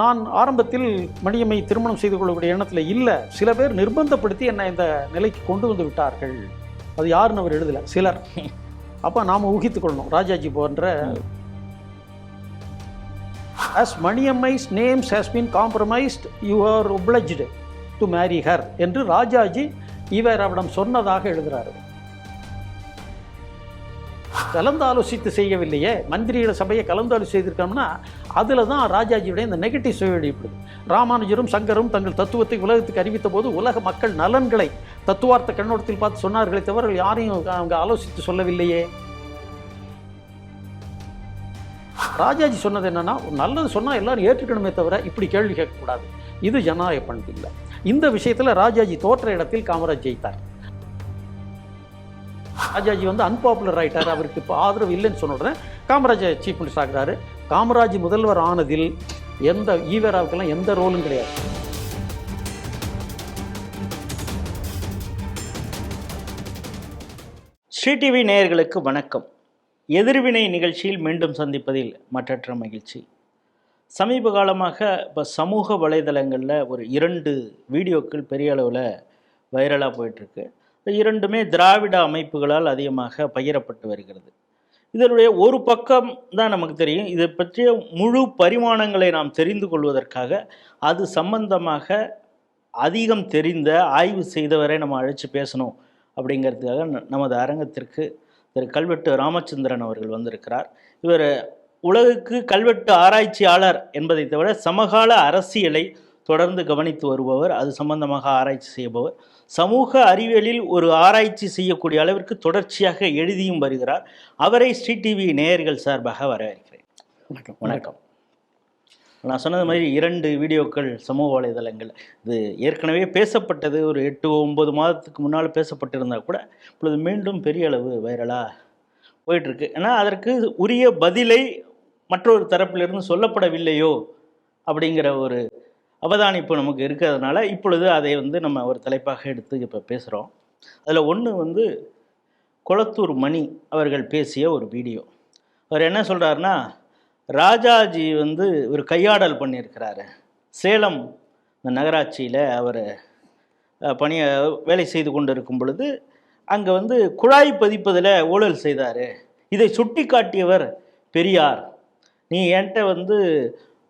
நான் ஆரம்பத்தில் மணியம்மை திருமணம் செய்து கொள்ளக்கூடிய எண்ணத்தில் இல்லை. சில பேர் நிர்பந்தப்படுத்தி என்னை இந்த நிலைக்கு கொண்டு வந்து விட்டார்கள். அது யாருன்னு அவர் எழுதலை சிலர். அப்போ நாம் ஊகித்துக்கொள்ளணும் ராஜாஜி போன்ற as Maniammai's names has been compromised you are to marry her என்று ராஜாஜி இவர் சொன்னதாக எழுதுகிறாரு கலந்து ஆலோசித்து செய்யவில்லையே. மந்திரியோட சபையை கலந்து ஆலோசி செய்திருக்கோம்னா அதில் தான் ராஜாஜியுடைய இந்த நெகட்டிவ் சுய ராமானுஜரும் சங்கரும் தங்கள் தத்துவத்தை உலகத்துக்கு அறிவித்த போது உலக மக்கள் நலன்களை தத்துவார்த்த கண்ணோட்டத்தில் பார்த்து சொன்னார்களே தவிர யாரையும் அவங்க ஆலோசித்து சொல்லவில்லையே. ராஜாஜி சொன்னது என்னென்னா நல்லது சொன்னால் எல்லாரும் ஏற்றுக்கணுமே தவிர இப்படி கேள்வி கேட்கக்கூடாது. இது ஜனநாயக பண்பு இல்லை இந்த விஷயத்தில் ராஜாஜி தோற்ற இடத்தில் காமராஜ் ஜெயித்தார். ராஜாஜி வந்து அன்பாப்புலர் ஆகிட்டார் அவருக்கு இப்போ ஆதரவு இல்லைன்னு சொன்ன உடனே காமராஜர் சீஃப் மினிஸ்டர் ஆகிறாரு. காமராஜ் முதல்வர் ஆனதில் எந்த ஈவேராவுக்கெல்லாம் எந்த ரோலும் கிடையாது. ஸ்ரீ டிவி நேயர்களுக்கு வணக்கம். எதிர்வினை நிகழ்ச்சியில் மீண்டும் சந்திப்பதில் மற்றற்ற மகிழ்ச்சி. சமீப காலமாக இப்போ சமூக வலைதளங்களில் ஒரு இரண்டு வீடியோக்கள் பெரிய அளவில் வைரலாக போயிட்டுருக்கு இரண்டுமே திராவிட அமைப்புகளால் அதிகமாக பகிரப்பட்டு வருகிறது. இதனுடைய ஒரு பக்கம் தான் நமக்கு தெரியும். இதை பற்றிய முழு பரிமாணங்களை நாம் தெரிந்து கொள்வதற்காக அது சம்பந்தமாக அதிகம் தெரிந்த ஆய்வு செய்தவரை நம்ம அழைச்சி பேசணும் அப்படிங்கிறதுக்காக ந- நமது அரங்கத்திற்கு திரு கல்வெட்டு ராமச்சந்திரன் அவர்கள் வந்திருக்கிறார். இவர் உலகுக்கு கல்வெட்டு ஆராய்ச்சியாளர் என்பதை தவிர சமகால அரசியலை தொடர்ந்து கவனித்து வருபவர் அது சம்பந்தமாக ஆராய்ச்சி செய்பவர். சமூக அறிவியலில் ஒரு ஆராய்ச்சி செய்யக்கூடிய அளவிற்கு தொடர்ச்சியாக எழுதியும் வருகிறார். அவரை ஸ்ரீ டிவி நேயர்கள் சார்பாக வரவேற்கிறேன். வணக்கம். வணக்கம். நான் சொன்னது மாதிரி இரண்டு வீடியோக்கள் சமூக வலைதளங்கள். இது ஏற்கனவே பேசப்பட்டது. ஒரு எட்டு ஒன்பது மாதத்துக்கு முன்னால் பேசப்பட்டிருந்தா கூட இப்பொழுது மீண்டும் பெரிய அளவு வைரலாக போயிட்டுருக்கு. ஏன்னா அதற்கு உரிய பதிலை மற்றொரு தரப்பிலிருந்து சொல்லப்படவில்லையோ அப்படிங்கிற ஒரு அவதானிப்பு நமக்கு இருக்கிறதுனால இப்பொழுது அதை வந்து நம்ம ஒரு தலைப்பாக எடுத்து இப்போ பேசுகிறோம் அதில் ஒன்று வந்து கொளத்தூர் மணி அவர்கள் பேசிய ஒரு வீடியோ. அவர் என்ன சொல்கிறாருன்னா ராஜாஜி வந்து ஒரு கையாடல் பண்ணியிருக்கிறாரு. சேலம் இந்த நகராட்சியில் அவர் பணிய வேலை செய்து கொண்டு இருக்கும் பொழுது அங்கே வந்து குழாய் பதிப்பதில் ஊழல் செய்தார். இதை சுட்டி காட்டியவர் பெரியார். நீ என்கிட்ட வந்து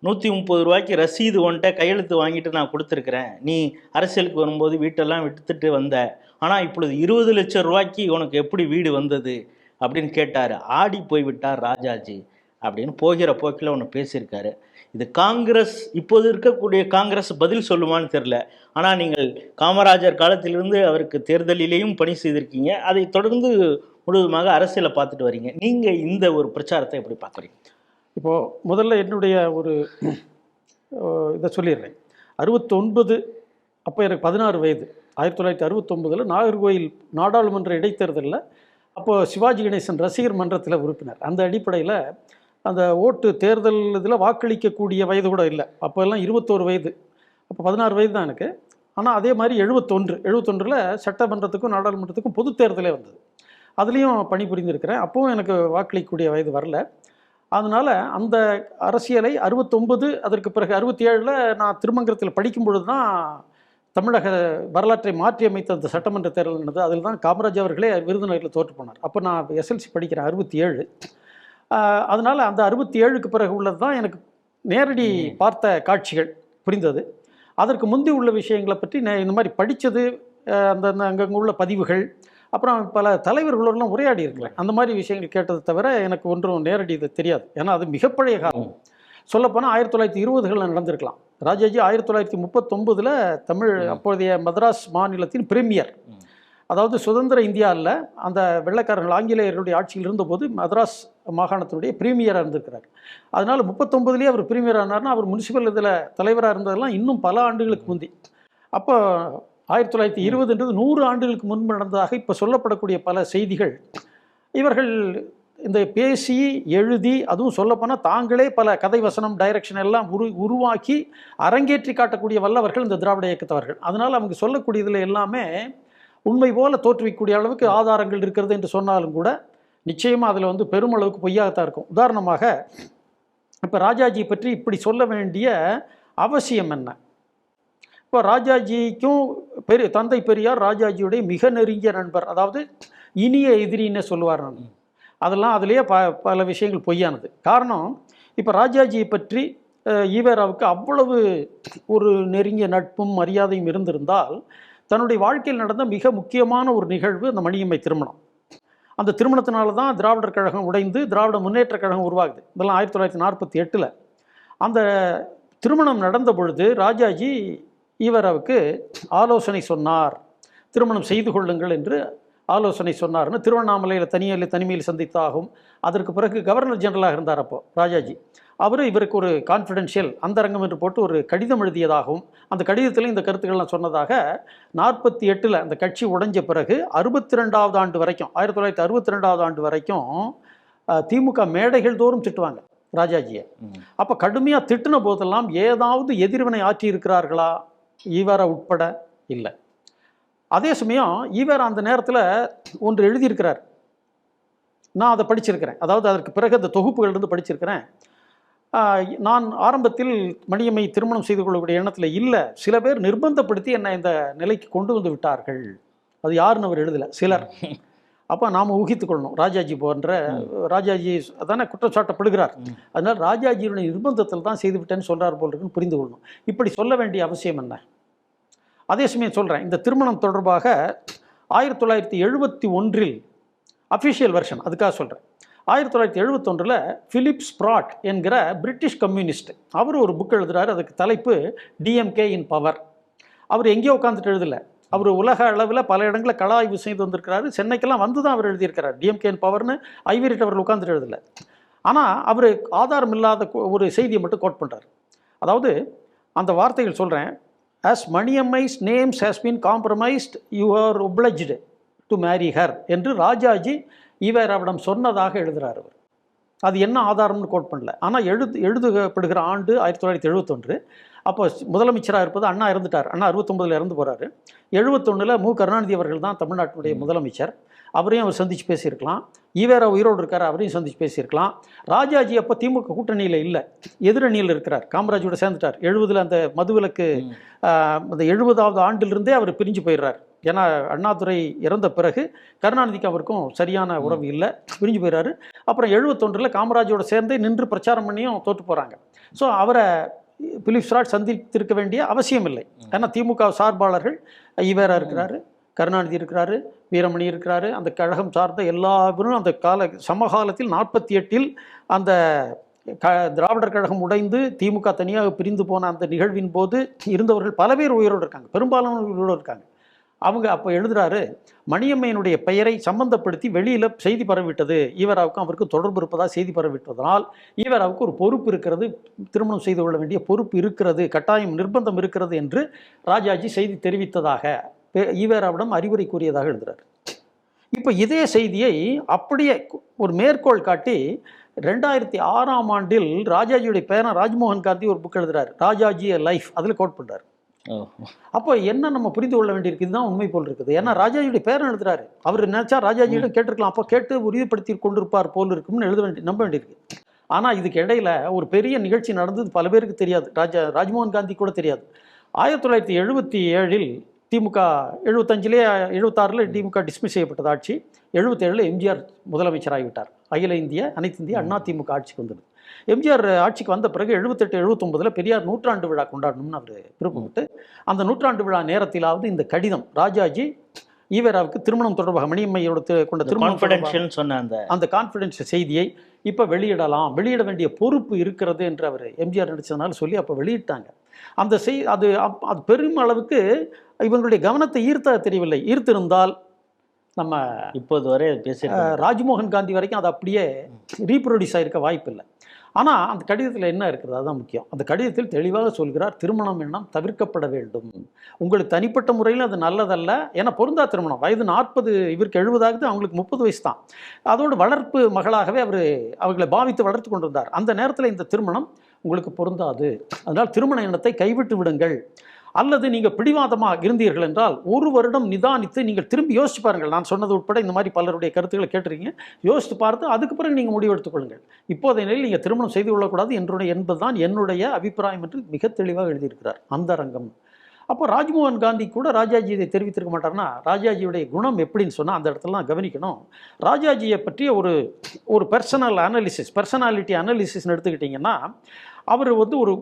நூற்றி முப்பது ரூபாய்க்கு ரசீது ஒன்ட்ட கையெழுத்து வாங்கிட்டு நான் கொடுத்துருக்குறேன். நீ அரசியலுக்கு வரும்போது வீட்டெல்லாம் விட்டுட்டு வந்த. ஆனால் இப்பொழுது இருபது லட்சம் ரூபாய்க்கு உனக்கு எப்படி வீடு வந்தது? அப்படின்னு கேட்டார். ஆடி போய்விட்டார் ராஜாஜி அப்படின்னு போகிற போக்கில் ஒன்று பேசியிருக்காரு. இது காங்கிரஸ் இப்போது இருக்கக்கூடிய காங்கிரஸ் பதில் சொல்லுமான்னு தெரில ஆனால் நீங்கள் காமராஜர் காலத்திலிருந்து அவருக்கு தேர்தலிலேயும் பணி செய்திருக்கீங்க. அதை தொடர்ந்து முழுவதுமாக அரசியலை பார்த்துட்டு வரீங்க. நீங்கள் இந்த ஒரு பிரச்சாரத்தை எப்படி பார்க்குறீங்க? இப்போது முதல்ல என்னுடைய ஒரு இதை சொல்லிடுறேன். அறுபத்தொன்பது அப்போ எனக்கு பதினாறு வயது. ஆயிரத்தி தொள்ளாயிரத்தி அறுபத்தொம்பதில் நாகர்கோயில் நாடாளுமன்ற இடைத்தேர்தலில் அப்போது சிவாஜி கணேசன் ரசிகர் மன்றத்தில் உறுப்பினர். அந்த அடிப்படையில் அந்த ஓட்டு தேர்தல் இதில் வாக்களிக்கக்கூடிய வயது கூட இல்லை. அப்போ எல்லாம் இருபத்தோரு வயது. அப்போ பதினாறு வயது தான் எனக்கு. ஆனால் அதே மாதிரி எழுபத்தொன்று எழுபத்தொன்றில் சட்டமன்றத்துக்கும் நாடாளுமன்றத்துக்கும் பொது தேர்தலே வந்தது. அதுலேயும் பணிபுரிந்திருக்கிறேன். அப்போவும் எனக்கு வாக்களிக்கக்கூடிய வயது வரல. அதனால் அந்த அரசியலை அறுபத்தொம்பது அதற்கு பிறகு அறுபத்தி ஏழில் நான் திருமங்கலத்தில் படிக்கும் பொழுது தான் தமிழக வரலாற்றை மாற்றி அமைத்த அந்த சட்டமன்ற தேர்தல் நடந்தது. அதில் தான் காமராஜ் அவர்களே விருதுநகரில் தோற்று போனார். அப்போ நான் எஸ்எல்சி படிக்கிறேன் அறுபத்தி ஏழு அதனால் அந்த அறுபத்தி ஏழுக்கு பிறகு உள்ளது தான் எனக்கு நேரடி பார்த்த காட்சிகள் புரிந்தது. அதற்கு முந்தி உள்ள விஷயங்களை பற்றி நான் இந்த மாதிரி படித்தது அந்த அந்த அங்கங்கே உள்ள பதிவுகள் அப்புறம் பல தலைவர்களோடலாம் உரையாடி இருக்கிறேன். அந்த மாதிரி விஷயங்கள் கேட்டதை தவிர எனக்கு ஒன்றும் நேரடி இது தெரியாது. ஏன்னா அது மிகப்பழைய காலம். சொல்லப்போனால் ஆயிரத்தி தொள்ளாயிரத்தி இருபதுகளில் நடந்திருக்கலாம். ராஜாஜி ஆயிரத்தி தொள்ளாயிரத்தி முப்பத்தொம்பதில் தமிழ் அப்போதைய மதராஸ் மாநிலத்தின் பிரீமியர் அதாவது சுதந்திர இந்தியாவில் அந்த வெள்ளைக்காரர்கள் ஆங்கிலேயர்களுடைய ஆட்சியில் இருந்தபோது மദ്രാஸ் மாகாணத்தினுடைய பிரீமியராக இருந்திருக்கிறார். அதனால் முப்பத்தொம்பதுலேயே அவர் பிரீமியர் ஆனார்னா அவர் முனிசிபல் இதில் தலைவராக இருந்ததெல்லாம் இன்னும் பல ஆண்டுகளுக்கு முந்தி. அப்போ ஆயிரத்தி தொள்ளாயிரத்தி இருபதுன்றது நூறு ஆண்டுகளுக்கு முன்பு நடந்ததாக இப்போ சொல்லப்படக்கூடிய பல செய்திகள். இவர்கள் இந்த பேசி எழுதி அதுவும் சொல்லப்போனால் தாங்களே பல கதை வசனம் டைரக்ஷன் எல்லாம் உரு உருவாக்கி அரங்கேற்றி காட்டக்கூடிய வல்லவர்கள் இந்த திராவிட இயக்கத்தவர்கள். அதனால் அவங்க சொல்லக்கூடியதில் எல்லாமே உண்மை போல தோற்றுவிக்கக்கூடிய அளவுக்கு ஆதாரங்கள் இருக்கிறது என்று சொன்னாலும் கூட நிச்சயமாக அதில் வந்து பெருமளவுக்கு பொய்யாகத்தான் இருக்கும். உதாரணமாக இப்போ ராஜாஜி பற்றி இப்படி சொல்ல வேண்டிய அவசியம் என்ன? இப்போ ராஜாஜிக்கும் பெரிய தந்தை பெரியார் ராஜாஜியுடைய மிக நெருங்கிய நண்பர். அதாவது இனிய எதிரின்னு சொல்லுவார் நான் அதெல்லாம் அதுலேயே ப பல விஷயங்கள் பொய்யானது. காரணம் இப்போ ராஜாஜியை பற்றி ஈவேராவுக்கு அவ்வளவு ஒரு நெருங்கிய நட்பும் மரியாதையும் இருந்திருந்தால் தன்னுடைய வாழ்க்கையில் நடந்த மிக முக்கியமான ஒரு நிகழ்வு அந்த மணியம்மை திருமணம். அந்த திருமணத்தினால தான் திராவிடர் கழகம் உடைந்து திராவிட முன்னேற்ற கழகம் உருவாகுது. இதெல்லாம் ஆயிரத்தி தொள்ளாயிரத்தி நாற்பத்தி எட்டில். அந்த திருமணம் நடந்த பொழுது ராஜாஜி ஈவராவுக்கு ஆலோசனை சொன்னார். திருமணம் செய்து கொள்ளுங்கள் என்று ஆலோசனை சொன்னார்னு திருவண்ணாமலையில் தனியில் தனிமையில் சந்தித்தாகும். அதற்கு பிறகு கவர்னர் ஜெனரலாக இருந்தார் அப்போ ராஜாஜி. அவர் இவருக்கு ஒரு கான்ஃபிடென்ஷியல் அந்தரங்கம் என்று போட்டு ஒரு கடிதம் எழுதியதாகவும் அந்த கடிதத்தில் இந்த கருத்துக்கள்லாம் சொன்னதாக நாற்பத்தி எட்டில் அந்த கட்சி உடைஞ்ச பிறகு அறுபத்தி ரெண்டாவது ஆண்டு வரைக்கும் ஆயிரத்தி தொள்ளாயிரத்தி அறுபத்தி ரெண்டாவது ஆண்டு வரைக்கும் திமுக மேடைகள் தோறும் திட்டுவாங்க ராஜாஜியை. அப்போ கடுமையாக திட்டின போதெல்லாம் ஏதாவது எதிர்வினை ஆற்றி இருக்கிறார்களா ஈவேரா உட்பட இல்லை. அதே சமயம் ஈவேரா அந்த நேரத்தில் ஒன்று எழுதியிருக்கிறார். நான் அதை படிச்சிருக்கிறேன். அதாவது அதற்கு பிறகு அந்த தொகுப்புகள் இருந்து படிச்சிருக்கிறேன். நான் ஆரம்பத்தில் மணியம்மை திருமணம் செய்து கொள்ளக்கூடிய எண்ணத்தில் இல்லை. சில பேர் நிர்பந்தப்படுத்தி என்னை இந்த நிலைக்கு கொண்டு வந்து விட்டார்கள். அது யாருன்னு அவர் எழுதலை. சிலர். அப்போ நாம் ஊகித்துக்கொள்ளணும் ராஜாஜி போன்ற ராஜாஜி அதானே குற்றம் சாட்டப்படுகிறார். அதனால் ராஜாஜியுடைய நிர்பந்தத்தில் தான் செய்து விட்டேன்னு சொல்றார் போல் இருக்குன்னு புரிந்து கொள்ளணும். இப்படி சொல்ல வேண்டிய அவசியம் என்ன? அதே சமயம் சொல்கிறேன் இந்த திருமணம் தொடர்பாக ஆயிரத்தி தொள்ளாயிரத்தி எழுபத்தி ஒன்றில் அஃபிஷியல் வெர்ஷன் அதுக்காக சொல்கிறேன் ஆயிரத்தி தொள்ளாயிரத்தி எழுபத்தொன்றில் ஃபிலிப் ஸ்ப்ராட் என்கிற பிரிட்டிஷ் கம்யூனிஸ்ட் அவர் ஒரு புக் எழுதுறாரு அதுக்கு தலைப்பு டிஎம்கே இன் பவர் அவர் எங்கேயோ உட்காந்துட்டு எழுதலை. அவர் உலக அளவில் பல இடங்களில் கள ஆய்வு செய்து வந்திருக்கிறாரு. சென்னைக்கெல்லாம் வந்து தான் அவர் எழுதியிருக்கிறார் டிஎம்கே இன் பவர்னு ஐவிரிட் அவர் உட்காந்துட்டு எழுதல. ஆனால் அவர் ஆதாரம் இல்லாத ஒரு செய்தியை மட்டும் கோட் பண்ணுறார் அதாவது அந்த வார்த்தைகள் சொல்கிறேன் as Maniammai's names has been compromised you are obliged to marry her என்று ராஜாஜி ஈவேராவிடம் சொன்னதாக எழுதுகிறார் அவர். அது என்ன ஆதாரம்னு கோட் பண்ணல. ஆனால் எழுது எழுதப்படுகிற ஆண்டு ஆயிரத்தி தொள்ளாயிரத்தி எழுபத்தொன்று அப்போ முதலமைச்சராக இருப்பது அண்ணா இறந்துட்டார். அண்ணா அறுபத்தொம்பதில் இறந்து போகிறாரு எழுபத்தொன்னில் மு கருணாநிதி அவர்கள் தான் தமிழ்நாட்டினுடைய முதலமைச்சர். அவரையும் அவர் சந்திச்சு பேசியிருக்கலாம். ஈவேரா உயிரோடு இருக்கார் அவரையும் சந்திச்சு பேசியிருக்கலாம். ராஜாஜி அப்போ திமுக கூட்டணியில் இல்லை. எதிரணியில் இருக்கிறார். காமராஜோட சேர்ந்துட்டார். எழுபதில் அந்த மதுவிலக்கு அந்த எழுபதாவது ஆண்டிலிருந்தே அவர் பிரிஞ்சு போயிடுறார். ஏன்னா அண்ணாதுரை இறந்த பிறகு கருணாநிதிக்கு அவருக்கும் சரியான உறவு இல்லை. பிரிஞ்சு போயிடுறாரு. அப்புறம் எழுபத்தொன்றில் காமராஜோட சேர்ந்தே நின்று பிரச்சாரம் பண்ணியும் தோற்று போகிறாங்க ஸோ அவரை பிலிப் ஸ்ராட் சந்தித்திருக்க வேண்டிய அவசியம் இல்லை. ஏன்னா திமுக சார்பாளர்கள் ஈவேரா இருக்கிறாரு. கருணாநிதி இருக்கிறாரு வீரமணி இருக்கிறாரு அந்த கழகம் சார்ந்த எல்லாரும் அந்த கால சமகாலத்தில் நாற்பத்தி எட்டில் அந்த க திராவிடர் கழகம் உடைந்து திமுக தனியாக பிரிந்து போன அந்த நிகழ்வின் போது இருந்தவர்கள் பல பேர் உயிரோடு இருக்காங்க பெரும்பாலான உயிரோடு இருக்காங்க. அவங்க அப்போ எழுதுறாரு மணியம்மையினுடைய பெயரை சம்பந்தப்படுத்தி வெளியில் செய்தி பரவிட்டது ஈவராவுக்கும் அவருக்கு தொடர்பு இருப்பதாக செய்தி பரவிட்டதனால் ஈவராவுக்கு ஒரு பொறுப்பு இருக்கிறது திருமணம் செய்து கொள்ள வேண்டிய பொறுப்பு இருக்கிறது கட்டாயம் நிர்பந்தம் இருக்கிறது என்று ராஜாஜி செய்தி தெரிவித்ததாக ஈவேராவிடம் அறிவுரை கூறியதாக எழுதுறாரு. இப்போ இதே செய்தியை அப்படியே ஒரு மேற்கோள் காட்டி ரெண்டாயிரத்தி ஆறாம் ஆண்டில் ராஜாஜியுடைய பேரன் ராஜ்மோகன் காந்தி ஒரு புக் எழுதுறாரு. ராஜாஜி லைஃப் அதில் கோட் பண்றாரு. ஓ. அப்போ என்ன நம்ம புரிந்து கொள்ள வேண்டியிருக்கு? இதுதான் உண்மை போல் இருக்குது. ஏன்னா ராஜாஜியுடைய பேரன் எழுதுறாரு. அவர் நினைச்சா ராஜாஜியிடம் கேட்டிருக்கலாம். அப்போ கேட்டு உறுதிப்படுத்தி கொண்டிருப்பார் போல் இருக்கும்னு எழுத வேண்டி நம்ப வேண்டியிருக்கு. ஆனால் இதுக்கு இடையில ஒரு பெரிய நிகழ்ச்சி நடந்தது பல பேருக்கு தெரியாது. ராஜா ராஜ்மோகன் காந்தி கூட தெரியாது. ஆயிரத்தி தொள்ளாயிரத்தி எழுபத்தி ஏழில் திமுக எழுபத்தஞ்சிலே எழுபத்தாறில் திமுக டிஸ்மிஸ் செய்யப்பட்டது ஆட்சி. எழுபத்தேழில் எம்ஜிஆர் முதலமைச்சராகிவிட்டார். அகில இந்திய அனைத்து இந்திய அண்ணா திமுக ஆட்சிக்கு வந்தது. எம்ஜிஆர் ஆட்சிக்கு வந்த பிறகு எழுபத்தெட்டு எழுபத்தொம்பதில் பெரியார் நூற்றாண்டு விழா கொண்டாடணும்னு அவர் விருப்பப்பட்டு அந்த நூற்றாண்டு விழா நேரத்திலாவது இந்த கடிதம் ராஜாஜி ஈவேராவுக்கு திருமணம் தொடர்பாக மணியம்மையோட கொண்ட திருமணம் சொன்ன அந்த அந்த கான்ஃபிடென்ஸ் செய்தியை இப்போ வெளியிடலாம் வெளியிட வேண்டிய பொறுப்பு இருக்கிறது என்று அவர் எம்ஜிஆர் நடிச்சதுனால சொல்லி அப்போ வெளியிட்டாங்க. அந்த செய் அது அது பெரும் அளவுக்கு இவங்களுடைய கவனத்தை ஈர்த்த தெரியவில்லை. ஈர்த்திருந்தால் நம்ம இப்போது வரை அஹ், ராஜ்மோகன் காந்தி வரைக்கும் அது அப்படியே ரீப்ரொடியூஸ் ஆகிருக்க வாய்ப்பில்லை ஆனால் அந்த கடிதத்தில் என்ன இருக்கிறது அதுதான் முக்கியம். அந்த கடிதத்தில் தெளிவாக சொல்கிறார் திருமணம் எண்ணம் தவிர்க்கப்பட வேண்டும். உங்களுக்கு தனிப்பட்ட முறையில் அது நல்லதல்ல. ஏன்னா பொருந்தா திருமணம். வயது நாற்பது இவருக்கு எழுபதாகுது அவங்களுக்கு முப்பது வயசு தான். அதோடு வளர்ப்பு மகளாகவே அவர் அவர்களை பாவித்து வளர்த்து கொண்டிருந்தார். அந்த நேரத்தில் இந்த திருமணம் உங்களுக்கு பொருந்தாது. அதனால் திருமண எண்ணத்தை கைவிட்டு விடுங்கள். அல்லது நீங்கள் பிடிவாதமாக இருந்தீர்கள் என்றால் ஒரு வருடம் நிதானித்து நீங்கள் திரும்பி யோசிச்சு பாருங்கள். நான் சொன்னது உட்பட இந்த மாதிரி பலருடைய கருத்துக்களை கேட்டுறீங்க யோசித்து பார்த்து அதுக்கு பிறகு நீங்கள் முடிவெடுத்துக் கொள்ளுங்கள் இப்போதைய நிலையில் நீங்கள் திருமணம் செய்து கொள்ளக்கூடாது என்னுடைய என்பதுதான் என்னுடைய அபிப்பிராயம் என்று மிக தெளிவாக எழுதியிருக்கிறார் அந்த ரங்கம் அப்போ ராஜ்மோகன் காந்தி கூட ராஜாஜி இதை தெரிவித்திருக்க மாட்டார்னா ராஜாஜியுடைய குணம் எப்படின்னு சொன்னால் அந்த இடத்துலலாம் கவனிக்கணும். ராஜாஜியை பற்றிய ஒரு ஒரு பர்சனல் அனாலிசிஸ் பர்சனாலிட்டி அனாலிசிஸ்னு எடுத்துக்கிட்டிங்கன்னா அவர் வந்து ஒரு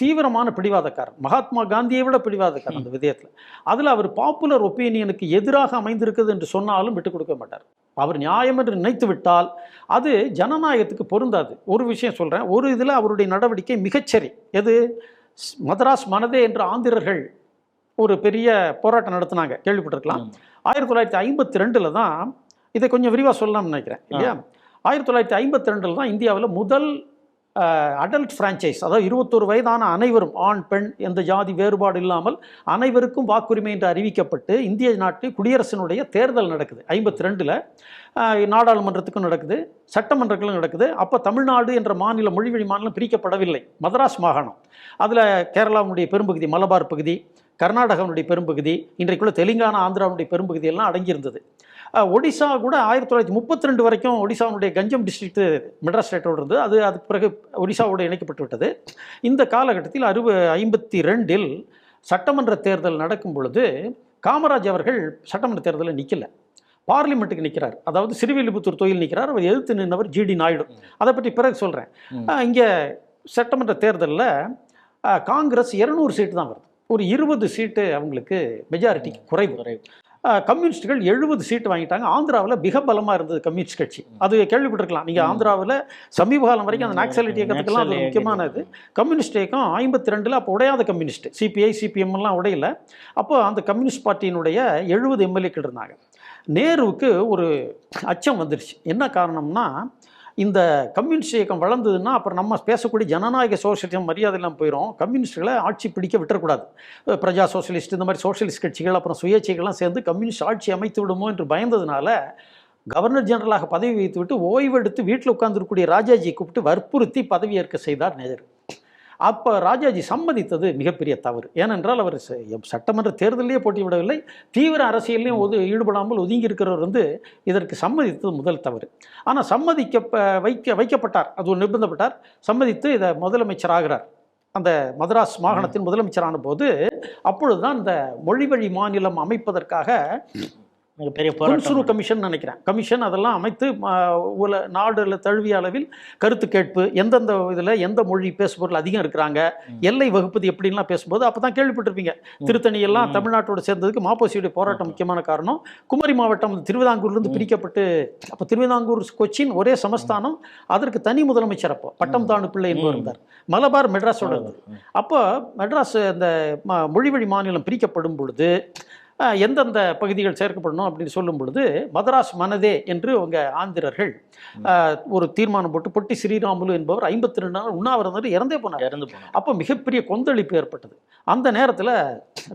தீவிரமான பிடிவாதக்காரர். மகாத்மா காந்தியை விட பிடிவாதக்காரர் அந்த விதயத்தில் அதில் அவர் பாப்புலர் ஒப்பீனியனுக்கு எதிராக அமைந்திருக்குது என்று சொன்னாலும் விட்டு கொடுக்க மாட்டார். அவர் நியாயம் என்று நினைத்து விட்டால் அது ஜனநாயகத்துக்கு பொருந்தாது. ஒரு விஷயம் சொல்கிறேன் ஒரு இதில் அவருடைய நடவடிக்கை மிகச்சரி. எது? மதராஸ் மனதே என்ற ஆந்திரர்கள் ஒரு பெரிய போராட்டம் நடத்தினாங்க. கேள்விப்பட்டிருக்கலாம். ஆயிரத்தி தொள்ளாயிரத்தி ஐம்பத்தி ரெண்டில் தான் இதை கொஞ்சம் விரிவாக சொல்லலாம்னு நினைக்கிறேன். இல்லையா? ஆயிரத்தி தொள்ளாயிரத்தி ஐம்பத்தி ரெண்டில் தான் இந்தியாவில் முதல் அடல்ட் ஃப்ரான்ச்சைஸ் அதாவது இருபத்தொரு வயதான அனைவரும் ஆண் பெண் எந்த ஜாதி வேறுபாடு இல்லாமல் அனைவருக்கும் வாக்குரிமை என்று அறிவிக்கப்பட்டு இந்திய நாட்டு குடியரசினுடைய தேர்தல் நடக்குது. ஐம்பத்தி ரெண்டில் நாடாளுமன்றத்துக்கும் நடக்குது சட்டமன்றங்களும் நடக்குது. அப்போ தமிழ்நாடு என்ற மாநில மொழிவழி மாநிலம் பிரிக்கப்படவில்லை. மதராஸ் மாகாணம். அதில் கேரளாவுடைய பெரும்பகுதி மலபார் பகுதி கர்நாடகாவுடைய பெரும்பகுதி இன்றைக்குள்ள தெலுங்கானா ஆந்திராவுடைய பெரும்பகுதி எல்லாம் அடங்கியிருந்தது. ஒடிசா கூட ஆயிரத்தி தொள்ளாயிரத்தி முப்பத்தி ரெண்டு வரைக்கும் ஒடிசாவுடைய கஞ்சம் டிஸ்ட்ரிக்ட் மெட்ராஸ் ஸ்டேட்டோடு இருந்தது. அது அதுக்கு பிறகு ஒடிசாவோடு இணைக்கப்பட்டு விட்டது. இந்த காலகட்டத்தில் அறுப ஐம்பத்தி ரெண்டில் சட்டமன்ற தேர்தல் நடக்கும் பொழுது காமராஜ் அவர்கள் சட்டமன்ற தேர்தலில் நிற்கல பார்லிமெண்ட்டுக்கு நிற்கிறார் அதாவது சிறுவில்லிபுத்தூர் தொழில் நிற்கிறார் அவர் எதிர்த்து நின்றவர் ஜிடி நாயுடு. அதை பற்றி பிறகு சொல்கிறேன். இங்கே சட்டமன்ற தேர்தலில் காங்கிரஸ் இருநூறு சீட்டு தான் வருது. ஒரு இருபது சீட்டு அவங்களுக்கு மெஜாரிட்டி குறைவு. குறைவு. அஹ், கம்யூனிஸ்டுகள் எழுபது சீட்டு வாங்கிட்டாங்க. ஆந்திராவில் மிக பலமாக இருந்தது கம்யூனிஸ்ட் கட்சி. அது கேள்விப்பட்டிருக்கலாம். நீங்கள். ஆந்திராவில் சமீப காலம் வரைக்கும் அந்த நாக்சலைட் இயக்கத்துக்கெல்லாம் அது ஒரு நக்சல் முக்கியமான இது. கம்யூனிஸ்ட் இயக்கம் ஐம்பத்தி ரெண்டில் அப்போ உடையாத கம்யூனிஸ்ட். சிபிஐ சிபிஎம் எல்லாம் உடையல. அப்போ அந்த கம்யூனிஸ்ட் பார்ட்டியினுடைய எழுபது எம்எல்ஏக்கள் இருந்தாங்க. நேருவுக்கு ஒரு அச்சம் வந்துருச்சு. என்ன காரணம்னா இந்த கம்யூனிஸ்ட் இயக்கம் வளர்ந்ததுன்னா அப்புறம் நம்ம பேசக்கூடிய ஜனநாயக சோசியலிசம் மரியாதை எல்லாம் போயிடும் கம்யூனிஸ்டுகளை ஆட்சி பிடிக்க விட்டுறக்கூடாது. பிரஜா சோஷலிஸ்ட் இந்த மாதிரி சோசியலிஸ்ட் கட்சிகள் அப்புறம் சுயேட்சைகள்லாம் சேர்ந்து கம்யூனிஸ்ட் ஆட்சி அமைத்து விடுமோ என்று பயந்ததுனால கவர்னர் ஜெனரலாக பதவி வைத்து விட்டு ஓய்வெடுத்து வீட்டில் உட்காந்துருக்கக்கூடிய ராஜாஜியை கூப்பிட்டு வற்புறுத்தி பதவியேற்க செய்தார் நேரு. அப்போ ராஜாஜி சம்மதித்தது மிகப்பெரிய தவறு. ஏனென்றால் அவர் சட்டமன்ற தேர்தலையே போட்டியிடவில்லை தீவிர அரசியலையும் ஒது ஈடுபடாமல் ஒதுங்கி இருக்கிறவர் வந்து இதற்கு சம்மதித்தது முதல் தவறு. ஆனால் சம்மதிக்க வைக்க வைக்கப்பட்டார். அது ஒரு நிர்பந்தப்பட்டார். சம்மதித்து இதை முதலமைச்சர் ஆகிறார். அந்த மதராஸ் மாகாணத்தின் முதலமைச்சரான போது அப்பொழுதுதான் இந்த மொழிவழி மாநிலம் அமைப்பதற்காக மிகப்பெரிய போராட்டம் கமிஷன் நினைக்கிறேன் கமிஷன் அதெல்லாம் அமைத்து உல நாடுல தழுவிய அளவில் கருத்து கேட்பு எந்தெந்த இதில் எந்த மொழி பேசுபொருள் அதிகம் இருக்கிறாங்க. எல்லை வகுப்பது எப்படின்லாம் பேசும்போது அப்போ தான் கேள்விப்பட்டிருப்பீங்க ம். திருத்தணி எல்லாம் ம். தமிழ்நாட்டோட சேர்ந்ததுக்கு மாப்போசியுடைய போராட்டம் முக்கியமான காரணம் குமரி மாவட்டம் திருவிதாங்கூர்லேருந்து. பிரிக்கப்பட்டு அப்போ திருவிதாங்கூர் கொச்சின் ஒரே சமஸ்தானம் அதற்கு தனி முதலமைச்சர் அப்போ பட்டம் தானு பிள்ளை என்பவர். இருந்தார் மலபார் மெட்ராஸோட இருந்தது. அப்போ மெட்ராஸ் அந்த ம- மொழிவழி மாநிலம் பிரிக்கப்படும் பொழுது எந்தெந்த பகுதிகள் சேர்க்கப்படணும் அப்படின்னு சொல்லும் பொழுது மதராஸ் மனதே என்று அவங்க ஆந்திரர்கள் ஒரு தீர்மானம் போட்டு பொட்டி ஸ்ரீராமுலு என்பவர் ஐம்பத்தி ரெண்டு நாள் உண்ணாவிரதம் இறந்தே போனார். இறந்து அப்போ மிகப்பெரிய கொந்தளிப்பு ஏற்பட்டது. அந்த நேரத்தில்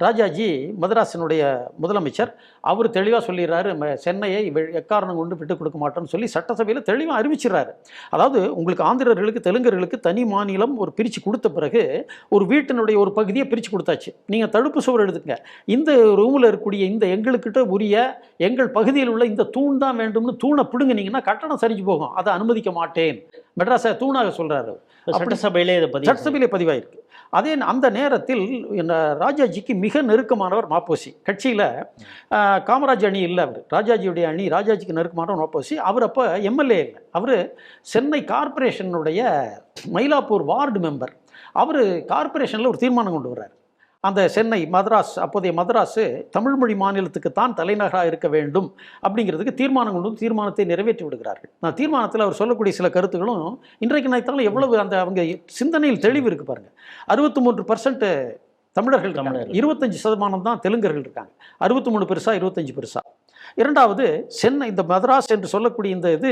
ராஜாஜி மதராஸினுடைய முதலமைச்சர் அவர் தெளிவாக சொல்லிடுறாரு சென்னையை வெ- எக்காரணம் கொண்டு விட்டு கொடுக்க மாட்டோம்னு சொல்லி சட்டசபையில் தெளிவாக அறிவிச்சிடுறாரு. அதாவது உங்களுக்கு ஆந்திரர்களுக்கு தெலுங்கர்களுக்கு தனி மாநிலம் ஒரு பிரித்து கொடுத்த பிறகு ஒரு வீட்டினுடைய ஒரு பகுதியை பிரித்து கொடுத்தாச்சு. நீங்கள் தடுப்பு சுவர் எடுத்துங்க இந்த ரூமில் இருக்கக்கூடிய இந்த எங்களுக்கிட்ட உரிய எங்கள் பகுதியில் உள்ள இந்த தூண் தான் வேண்டும்னு தூணை பிடுங்குனீங்கன்னா கட்டணம் சரிஞ்சு போகும். அதை அனுமதிக்க மாட்டேன். மெட்ராஸை தூணாக சொல்கிறாரு சட்டசபையிலே இதை பதிவு சட்டசபையிலே பதிவாயிருக்கு. அதே அந்த நேரத்தில் இந்த ராஜாஜிக்கு மிக நெருக்கமானவர் மாப்போசி. கட்சியில் காமராஜ் அணி இல்லை அவர். ராஜாஜியுடைய அணி ராஜாஜிக்கு நெருக்கமானவர் மாப்போசி. அவர் அப்போ எம்எல்ஏ இல்லை. அவர் சென்னை கார்ப்பரேஷனுடைய மயிலாப்பூர் வார்டு மெம்பர். அவர் கார்ப்பரேஷனில் ஒரு தீர்மானம் கொண்டு வர்றார். அந்த சென்னை மதராஸ் அப்போதைய மதராஸு தமிழ் மொழி மாநிலத்துக்கு தான் தலைநகராக இருக்க வேண்டும் அப்படிங்கிறதுக்கு தீர்மானம் கொண்டு வந்து தீர்மானத்தை நிறைவேற்றி விடுகிறார்கள். நான் தீர்மானத்தில் அவர் சொல்லக்கூடிய சில கருத்துகளும் இன்றைக்கு நினைத்தாலும் எவ்வளவு அந்த அவங்க சிந்தனையில் தெளிவு இருக்கு பாருங்க. அறுபத்தி மூன்று பர்சன்ட் தமிழர்கள் தமிழர்கள். இருபத்தஞ்சு சதமானம் தான் தெலுங்கர்கள் இருக்காங்க. அறுபத்தி மூணு பெருசா இருபத்தஞ்சு பெருசா. இரண்டாவது சென்னை இந்த மதராஸ் என்று சொல்லக்கூடிய இந்த இது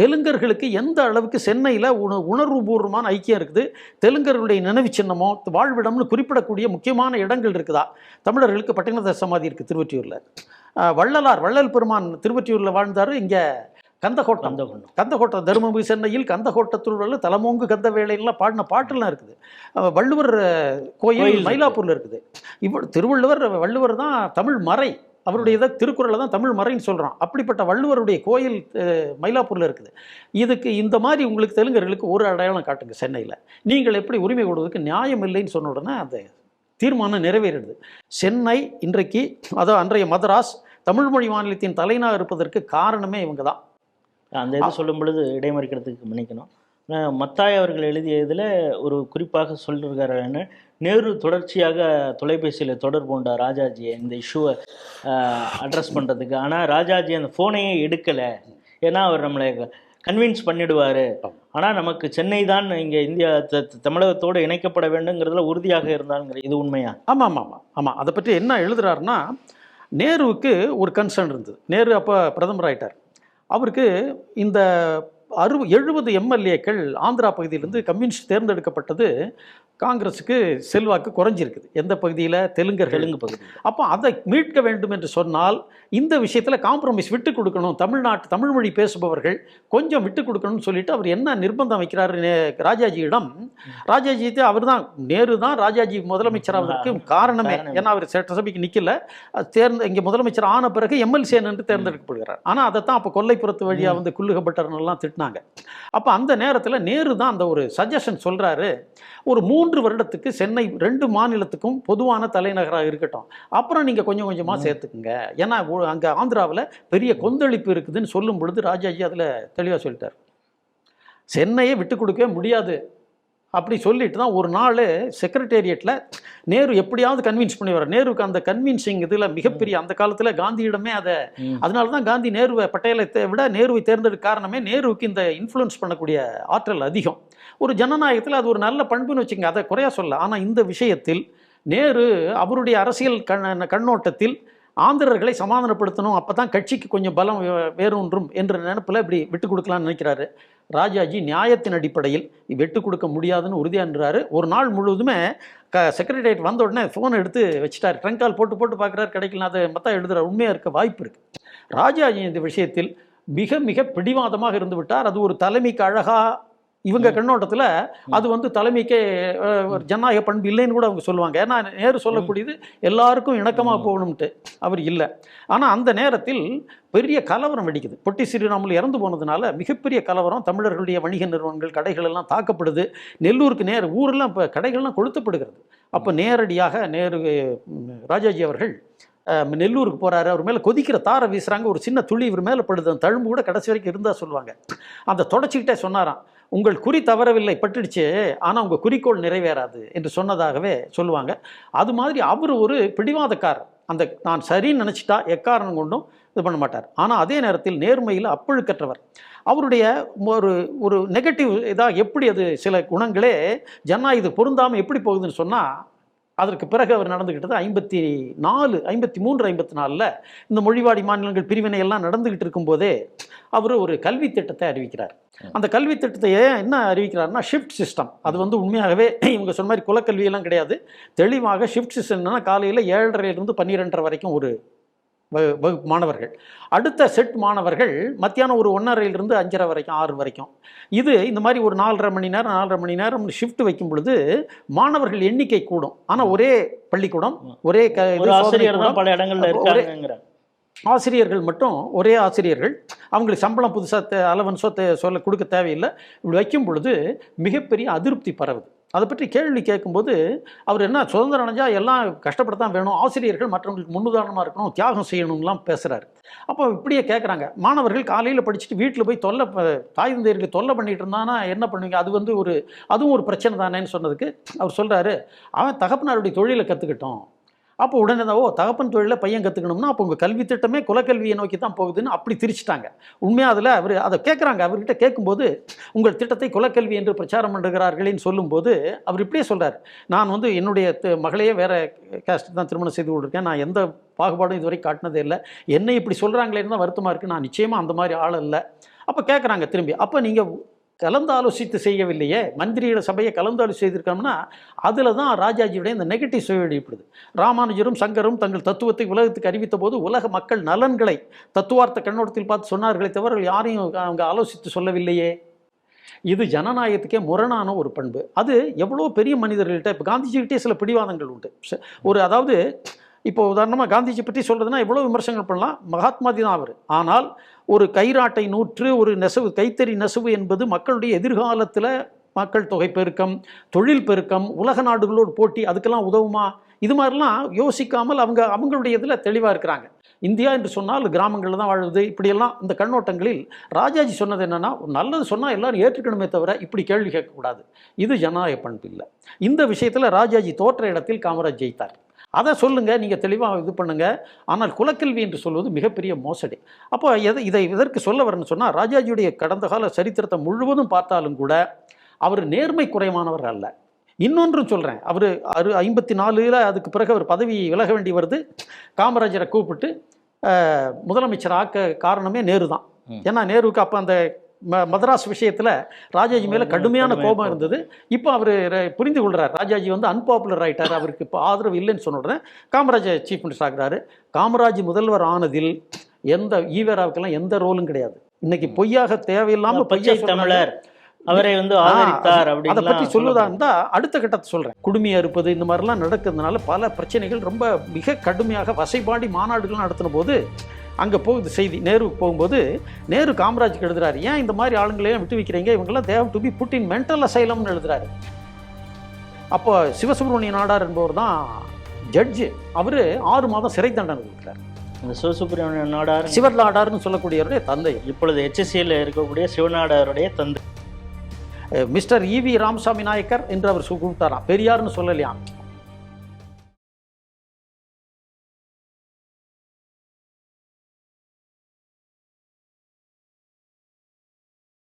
தெலுங்கர்களுக்கு எந்த அளவுக்கு சென்னையில் உண உணர்வுபூர்வமான ஐக்கியம் இருக்குது? தெலுங்கர்களுடைய நினைவு சின்னமோ வாழ்விடம்னு குறிப்பிடக்கூடிய முக்கியமான இடங்கள் இருக்குதா? தமிழர்களுக்கு பட்டினத சமாதி இருக்குது திருவொற்றியூரில். வள்ளலார் வள்ளல் பெருமான் திருவொற்றியூரில் வாழ்ந்தார். இங்கே கந்தகோட்டம். அந்த கொண்டு கந்தகோட்டம் தருமபுரி சென்னையில் கந்தகோட்டத்துள்ள தலமோங்கு கந்த வேலையெல்லாம் பாடின பாட்டுலாம் இருக்குது. வள்ளுவர் கோயில். மயிலாப்பூர்ல இருக்குது. இவ் திருவள்ளுவர் வள்ளுவர் தான் தமிழ் மறை. அவருடைய இதை திருக்குறளை தான் தமிழ் மறைன்னு சொல்கிறோம் அப்படிப்பட்ட வள்ளுவருடைய கோயில் மயிலாப்பூர்ல இருக்குது. இதுக்கு இந்த மாதிரி உங்களுக்கு தெலுங்கர்களுக்கு ஒரு அடையாளம் காட்டுங்க சென்னையில். நீங்கள் எப்படி உரிமை கொடுவதற்கு நியாயம் இல்லைன்னு சொன்ன உடனே அந்த தீர்மானம் நிறைவேறிடுது சென்னை இன்றைக்கு அதோ அன்றைய மதராஸ் தமிழ் மொழி மாநிலத்தின் தலைநகர் இருப்பதற்கு காரணமே இவங்க தான். அந்த இது சொல்லும் பொழுது இடைமறிக்கிறதுக்கு மன்னிக்கணும். மத்தாய் அவர்கள் எழுதிய இதில் ஒரு குறிப்பாக சொல்லியிருக்காரு என்ன நேரு தொடர்ச்சியாக தொலைபேசியில் தொடர்பு கொண்டார் ராஜாஜியை இந்த இஷ்யூவை அட்ரஸ் பண்ணுறதுக்கு ஆனால் ராஜாஜி அந்த ஃபோனையே எடுக்கலை. ஏன்னா அவர் நம்மளை கன்வின்ஸ் பண்ணிடுவார். ஆனால் நமக்கு சென்னை தான் இங்கே இந்தியா தமிழகத்தோடு இணைக்கப்பட வேண்டுங்கிறதுல உறுதியாக இருந்தாங்கிற இது உண்மையா? ஆமாம் ஆமாம் ஆமாம் ஆமாம் அதை பற்றி என்ன எழுதுறாருன்னா நேருவுக்கு ஒரு கன்சர்ன் இருந்தது. நேரு அப்போ பிரதமர் ஆயிட்டார். அவருக்கு இந்த அறு எழுபது எம்எல்ஏக்கள் ஆந்திரா பகுதியிலிருந்து கம்யூனிஸ்ட் தேர்ந்தெடுக்கப்பட்டது காங்கிரஸுக்கு செல்வாக்கு குறைஞ்சிருக்குது. எந்த பகுதியில்? தெலுங்கர்கள். தெலுங்கு பகுதி. அப்போ அதை மீட்க வேண்டும் என்று சொன்னால் இந்த விஷயத்தில் காம்ப்ரமைஸ் விட்டு கொடுக்கணும். தமிழ்நாட்டு தமிழ் மொழி பேசுபவர்கள் கொஞ்சம் விட்டு கொடுக்கணும்னு சொல்லிட்டு அவர் என்ன நிர்பந்தம் வைக்கிறாரு ராஜாஜியிடம்? ராஜாஜி அவர் தான் நேரு தான் ராஜாஜி முதலமைச்சராவதற்கு காரணமே. காரணமே. ஏன்னா அவர் சட்டசபைக்கு நிற்கல தேர்ந்த இங்கே முதலமைச்சர் ஆன பிறகு எம்எல்சி என்று தேர்ந்தெடுக்கப்படுகிறார். ஆனால் அதை தான் அப்போ கொல்லைப்புறத்து வழியாக வந்து குல்லுகப்பட்டர்னெல்லாம் திட்டினாங்க. அப்போ அந்த நேரத்தில் நேரு தான் அந்த ஒரு சஜஷன் சொல்கிறாரு ஒரு மூன்று வருடத்துக்கு சென்னை ரெண்டு மாநிலத்துக்கும் பொதுவான தலைநகராக இருக்கட்டும். அப்புறம் நீங்கள் கொஞ்சம் கொஞ்சமாக சேர்த்துக்குங்க. ஏன்னா அங்கே ஆந்திராவில் பெரிய கொந்தளிப்பு இருக்குதுன்னு சொல்லும் பொழுது ராஜாஜி அதில் தெளிவாக சொல்லிட்டார். சென்னையை விட்டு கொடுக்கவே முடியாது. அப்படி சொல்லிட்டு தான் ஒரு நாள் செக்ரட்டேரியட்டில் நேரு எப்படியாவது கன்வின்ஸ் பண்ணி வர நேருக்கு அந்த கன்வின்சிங் இதில் மிகப்பெரிய அந்த காலத்தில் காந்தியிடமே அதை. அதனால தான் காந்தி நேருவை பட்டேலை தே- விட நேருவை தேர்ந்தெடுக்க காரணமே நேருவுக்கு இந்த இன்ஃப்ளூயன்ஸ் பண்ணக்கூடிய ஆற்றல் அதிகம். ஒரு ஜனநாயகத்தில் அது ஒரு நல்ல பண்புன்னு வச்சுங்க அதை குறையா சொல்ல. ஆனால் இந்த விஷயத்தில் நேரு அவருடைய அரசியல் கண் கண்ணோட்டத்தில் ஆந்திரர்களை சமாதானப்படுத்தணும். அப்போ தான் கட்சிக்கு கொஞ்சம் பலம் வே- வேரூன்றும் என்ற நினைப்பில் இப்படி விட்டு கொடுக்கலாம்னு நினைக்கிறாரு. ராஜாஜி நியாயத்தின் அடிப்படையில் வெட்டு கொடுக்க முடியாதுன்னு உறுதியான்றாரு ஒரு நாள் முழுவதுமே க செக்ரட்டரியேட் வந்த உடனே ஃபோனை எடுத்து வச்சுட்டார். ட்ரங்க் கால் போட்டு போட்டு பார்க்குறாரு கிடைக்கல அதை மொத்தம் எழுதுகிற உண்மையாக இருக்க வாய்ப்பு இருக்குது ராஜாஜி இந்த விஷயத்தில் மிக மிக பிடிவாதமாக இருந்து விட்டார் அது ஒரு தலைமைக்கு அழகாக இவங்க கண்ணோட்டத்தில் அது வந்து தலைமைக்கே ஜனநாயக பண்பு இல்லைன்னு கூட அவங்க சொல்லுவாங்க. ஏன்னா நேரு சொல்லக்கூடியது எல்லாருக்கும் இணக்கமாக போகணும்ட்டு அவர் இல்லை. ஆனால் அந்த நேரத்தில் பெரிய கலவரம் வெடிக்குது. பொட்டி ஸ்ரீராமுல் இறந்து போனதுனால மிகப்பெரிய கலவரம் தமிழர்களுடைய வணிக நிறுவனங்கள் கடைகள் எல்லாம் தாக்கப்படுது. நெல்லூருக்கு நேர் ஊரெல்லாம் இப்போ கடைகள்லாம் கொளுத்தப்படுகிறது. அப்போ நேரடியாக நேரு ராஜாஜி அவர்கள் நெல்லூருக்கு போறாரு. அவர் மேலே கொதிக்கிற தாரை வீசுறாங்க. ஒரு சின்ன துளி இவர் மேலே படுது. அந்த தழும்பு கூட கடைசி வரைக்கும் இருந்தால் சொல்லுவாங்க. அந்த தொடச்சிக்கிட்டே சொன்னாராம். உங்கள் குறி தவறவில்லை பட்டுடுச்சு ஆனால் உங்கள் குறிக்கோள் நிறைவேறாது என்று சொன்னதாகவே சொல்லுவாங்க. அது மாதிரி அவர் ஒரு பிடிவாதக்காரர். அந்த நான் சரின்னு நினச்சிட்டா எக்காரணம் கொண்டும் இது பண்ண மாட்டார். ஆனால் அதே நேரத்தில் நேர்மையில் அப்பழுக்கற்றவர். அவருடைய ஒரு ஒரு நெகட்டிவ் இதாக எப்படி அது சில குணங்களே ஜன்னா இது பொருந்தாமல் எப்படி போகுதுன்னு சொன்னால் அதற்கு பிறகு அவர் நடந்துக்கிட்டது ஐம்பத்தி நாலு ஐம்பத்தி மூன்று ஐம்பத்தி நாலில் இந்த மொழிவாடி மாநிலங்கள் பிரிவினை எல்லாம் நடந்துக்கிட்டு இருக்கும்போதே அவர் ஒரு கல்வி திட்டத்தை அறிவிக்கிறார். அந்த கல்வி திட்டத்தை ஏன் என்ன அறிவிக்கிறாருன்னா ஷிஃப்ட் சிஸ்டம் அது வந்து உண்மையாகவே இவங்க சொன்ன மாதிரி குலக்கல்வியெல்லாம் கிடையாது. தெளிவாக ஷிஃப்ட் சிஸ்டம் என்னன்னா காலையில் ஏழரைலேருந்து பன்னிரெண்டரை வரைக்கும் ஒரு வகுப்பு மாணவர்கள். அடுத்த செட் மாணவர்கள் மத்தியானம் ஒரு ஒன்றரையிலிருந்து அஞ்சரை வரைக்கும் ஆறு வரைக்கும். இது இந்த மாதிரி ஒரு நாலரை மணி நேரம் நாலரை மணி நேரம் ஷிஃப்ட் வைக்கும் பொழுது மாணவர்கள் எண்ணிக்கை கூடும். ஆனால் ஒரே பள்ளிக்கூடம் ஒரே க பல இடங்கள்ல இருக்காங்கிற ஆசிரியர்கள் மட்டும் ஒரே ஆசிரியர்கள். அவங்களுக்கு சம்பளம் புதுசாக அலவன்ஸோ சொல்ல கொடுக்க தேவையில்லை. இப்படி வைக்கும் பொழுது மிகப்பெரிய அதிருப்தி பரவுது. அதை பற்றி கேள்வி கேட்கும்போது அவர் என்ன சுதந்திரம் அடைஞ்சா எல்லாம் கஷ்டப்படத்தான் வேணும் ஆசிரியர்கள் மற்றவங்களுக்கு முன்னுதாரணமாக இருக்கணும் தியாகம் செய்யணும்லாம் பேசுகிறாரு அப்போ இப்படியே கேட்குறாங்க. மாணவர்கள் காலையில் படிச்சுட்டு வீட்டில் போய் தொல்லை தாய் தந்தையர்களுக்கு தொல்லை பண்ணிட்டு இருந்தானா என்ன பண்ணுவீங்க? அது வந்து ஒரு அதுவும் ஒரு பிரச்சனை தானேன்னு சொன்னதுக்கு அவர் சொல்கிறாரு அவன் தகப்பனாருடைய தொழிலை கற்றுக்கிட்டோம் அப்போ உடனே தான் ஓ தகப்பன் தொழிலில் பையன் கற்றுக்கணும்னா அப்போ உங்கள் கல்வி திட்டமே குலக்கல்வியை நோக்கி தான் போகுதுன்னு அப்படி திரிச்சிட்டாங்க. உண்மையாக அதில் அவர் அதை கேட்குறாங்க அவர்கிட்ட கேட்கும்போது உங்கள் திட்டத்தை குலக்கல்வி என்று பிரச்சாரம் பண்ணுகிறார்களேன்னு சொல்லும்போது அவர் இப்படியே சொல்கிறார் நான் வந்து என்னுடைய த- மகளையே வேறு கேஸ்ட் தான் திருமணம் செய்து கொண்டிருக்கேன். நான் எந்த பாகுபாடும் இதுவரை காட்டினதே இல்லை. என்னை இப்படி சொல்கிறாங்களேன்னு தான் வருத்தமாக இருக்குது நான் நிச்சயமாக அந்த மாதிரி ஆள் இல்லை அப்போ கேட்குறாங்க திரும்பி. அப்போ நீங்கள் கலந்தாலோசித்து செய்யவில்லையே மந்திரியோட சபையை கலந்தாலோசி செய்திருக்கோம்னா அதில் தான் ராஜாஜியுடைய இந்த நெகட்டிவ் சுய ராமானுஜரும் சங்கரும் தங்கள் தத்துவத்தை உலகத்துக்கு அறிவித்த போது உலக மக்கள் நலன்களை தத்துவார்த்த கண்ணோட்டத்தில் பார்த்து சொன்னார்களே தவிர அவர்கள் யாரையும் அவங்க ஆலோசித்து சொல்லவில்லையே. இது ஜனநாயகத்துக்கே முரணான ஒரு பண்பு. அது எவ்வளோ பெரிய மனிதர்கள்ட்ட இப்போ காந்திஜிக்கிட்டே சில பிடிவாதங்கள் உண்டு. ஒரு அதாவது இப்போ உதாரணமாக காந்திஜி பற்றி சொல்கிறதுனா எவ்வளோ விமர்சனங்கள் பண்ணலாம்? மகாத்மாதி தான் அவர். ஆனால் ஒரு கைராட்டை நூற்று ஒரு நெசவு கைத்தறி நெசவு என்பது மக்களுடைய எதிர்காலத்தில் மக்கள் தொகை பெருக்கம் தொழில் பெருக்கம் உலக நாடுகளோடு போட்டி அதுக்கெல்லாம் உதவுமா? இது மாதிரிலாம் யோசிக்காமல் அவங்க அவங்களுடைய இதில் தெளிவாக இருக்கிறாங்க. இந்தியா என்று சொன்னால் கிராமங்களில் தான் வாழுது. இப்படியெல்லாம் இந்த கண்ணோட்டங்களில் ராஜாஜி சொன்னது என்னென்னா நல்லது சொன்னால் எல்லாரும் ஏற்றுக்கணுமே தவிர இப்படி கேள்வி கேட்கக்கூடாது. இது ஜனநாயக பண்பு இல்லை இந்த விஷயத்தில் ராஜாஜி தோற்ற இடத்தில் காமராஜ் ஜெயித்தார். அதை சொல்லுங்க நீங்கள் தெளிவாக இது பண்ணுங்க. ஆனால் குலக்கல்வி என்று சொல்வது மிகப்பெரிய மோசடி. அப்போ எதை இதை இதற்கு சொல்ல வரேன்னு சொன்னால் ராஜாஜியுடைய கடந்த கால சரித்திரத்தை முழுவதும் பார்த்தாலும் கூட அவர் நேர்மை குறைவானவர் அல்ல. இன்னொன்றும் சொல்கிறேன் அவர் அறு ஐம்பத்தி நாலில் அதுக்கு பிறகு அவர் பதவி விலக வேண்டி வருது. காமராஜரை கூப்பிட்டு முதலமைச்சர் ஆக்க காரணமே நேரு தான். ஏன்னா நேருவுக்கு அப்போ அந்த ம- மதராஸ் விஷயத்தில் ராஜாஜி மேலே கடுமையான கோபம். இருந்தது. இப்போ அவர் புரிந்து கொள்கிறார் ராஜாஜி வந்து அன்பாப்புலர் ஆயிட்டார். அவருக்கு இப்போ ஆதரவு இல்லைன்னு சொன்ன உடனே காமராஜர் சீஃப் மினிஸ்டர் ஆகிறாரு. காமராஜ் முதல்வர் ஆனதில் எந்த ஈவேராவுக்கெல்லாம் எந்த ரோலும் கிடையாது. இன்னைக்கு பொய்யாக தேவையில்லாம பச்சை. தமிழர் அவரை வந்து ஆதரித்தார் அதை பற்றி சொல்லுவதா இருந்தா அடுத்த கட்டத்தை சொல்றேன். குடுமி அறுப்பது இந்த மாதிரிலாம் நடக்கிறதுனால பல பிரச்சனைகள் ரொம்ப மிக கடுமையாக வசைபாடி மாநாடுகள் நடத்தின போது அங்கே போகுது செய்தி நேருவுக்கு போகும்போது நேரு காமராஜுக்கு எழுதுறாரு ஏன் இந்த மாதிரி ஆளுங்களையும் விட்டு வைக்கிறீங்க? இவங்கெல்லாம் they've to be put in mental அசைலம்னு எழுதுறாரு. அப்போ சிவசுப்ரமணிய நாடார் என்பவர் தான் ஜட்ஜு. அவர் ஆறு மாதம் சிறை தண்டனை கொடுக்குறாரு. இந்த சிவசுப்பிரமணிய நாடார் சிவர் நாடார்னு சொல்லக்கூடியவருடைய தந்தை. இப்பொழுது HSCல இருக்கக்கூடிய சிவநாடாருடைய தந்தை. மிஸ்டர் இவி ராமசாமி நாயக்கர் என்று அவர் கூப்பிட்டாராம் பெரியார்னு சொல்லலையாம்